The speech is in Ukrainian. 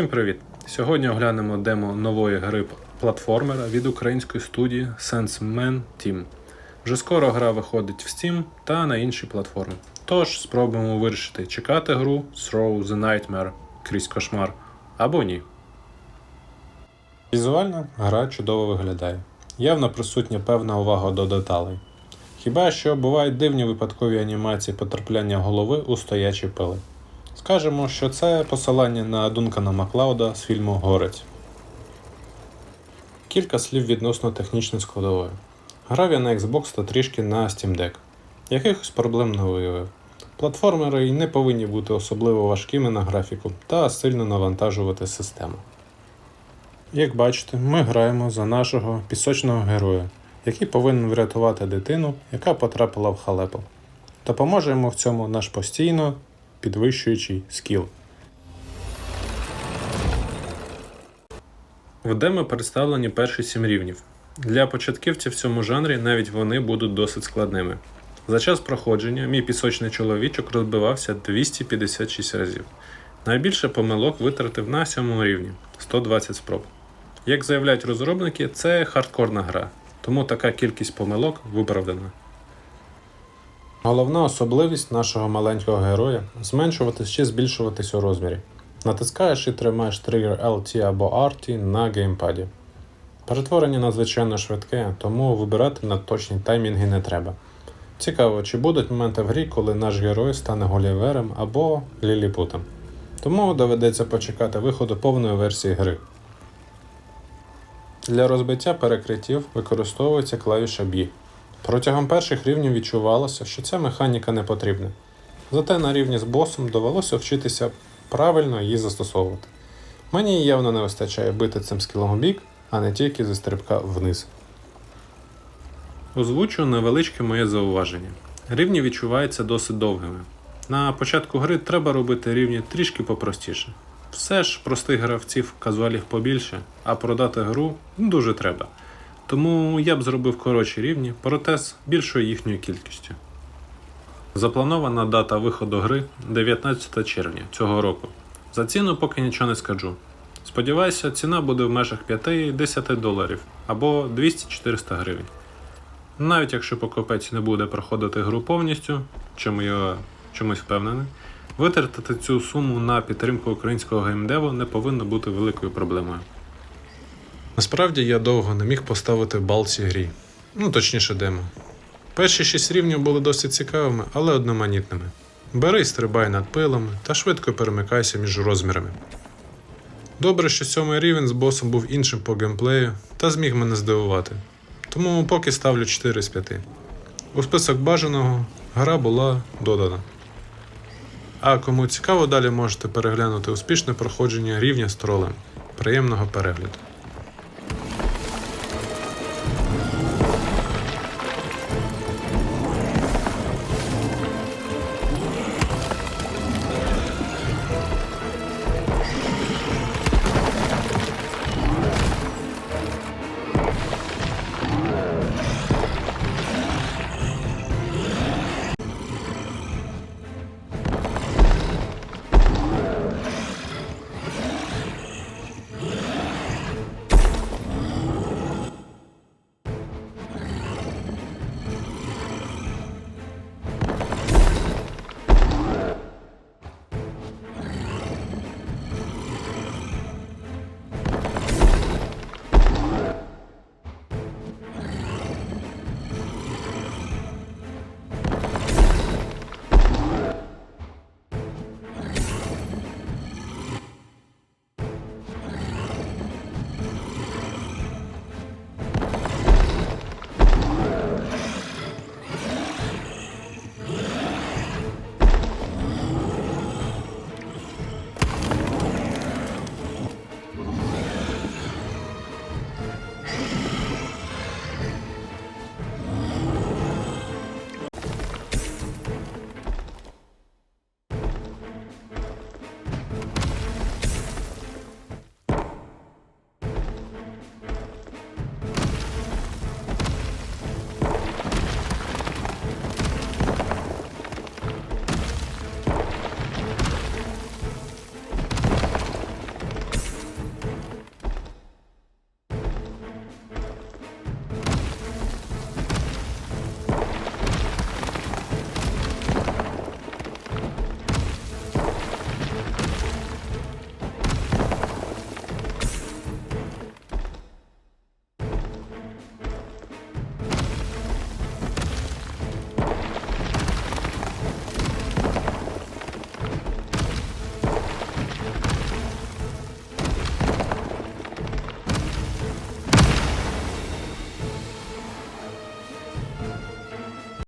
Всім привіт! Сьогодні оглянемо демо нової гри платформера від української студії SenseMan Team. Вже скоро гра виходить в Steam та на інші платформи. Тож спробуємо вирішити, чекати гру Throw the Nightmare крізь кошмар або ні. Візуально гра чудово виглядає. Явно присутня певна увага до деталей. Хіба що бувають дивні випадкові анімації потрапляння голови у стоячі пили. Скажемо, що це посилання на Дункана Маклауда з фільму Горець. Кілька слів відносно технічної складової. Грав я на Xbox та трішки на Steam Deck. Якихось проблем не виявив. Платформери й не повинні бути особливо важкими на графіку та сильно навантажувати систему. Як бачите, ми граємо за нашого пісочного героя, який повинен врятувати дитину, яка потрапила в халепу. Допоможе йому в цьому наш постійно підвищуючий скіл. В демо представлені перші сім рівнів. Для початківців в цьому жанрі навіть вони будуть досить складними. За час проходження мій пісочний чоловічок розбивався 256 разів. Найбільше помилок витратив на сьомому рівні 120 спроб. Як заявляють розробники, це хардкорна гра, тому така кількість помилок виправдана. Головна особливість нашого маленького героя зменшуватись чи збільшуватись у розмірі. Натискаєш і тримаєш тригер LT або RT на геймпаді. Перетворення надзвичайно швидке, тому вибирати на точні таймінги не треба. Цікаво, чи будуть моменти в грі, коли наш герой стане Голівером або Ліліпутом. Тому доведеться почекати виходу повної версії гри. Для розбиття перекриттів використовується клавіша B. Протягом перших рівнів відчувалося, що ця механіка не потрібна. Зате на рівні з босом довелося вчитися правильно її застосовувати. Мені явно не вистачає бити цим скілом у бік, а не тільки зі стрибка вниз. Озвучу невеличке моє зауваження. Рівні відчуваються досить довгими. На початку гри треба робити рівні трішки попростіше. Все ж простих гравців казуалів побільше, а продати гру дуже треба. Тому я б зробив коротші рівні, проте з більшою їхньою кількістю. Запланована дата виходу гри 19 червня цього року. За ціну поки нічого не скажу. Сподіваюся, ціна буде в межах 5-10 доларів або 200-400 гривень. Навіть якщо покупець не буде проходити гру повністю, чому я чомусь впевнений, витратити цю суму на підтримку українського геймдеву не повинно бути великою проблемою. Насправді я довго не міг поставити бал цій грі. Ну, точніше, демо. Перші шість рівнів були досить цікавими, але одноманітними. Бери стрибай над пилами та швидко перемикайся між розмірами. Добре, що сьомий рівень з босом був іншим по геймплею та зміг мене здивувати. Тому поки ставлю 4 з 5. У список бажаного гра була додана. А кому цікаво, далі можете переглянути успішне проходження рівня з тролем. Приємного перегляду!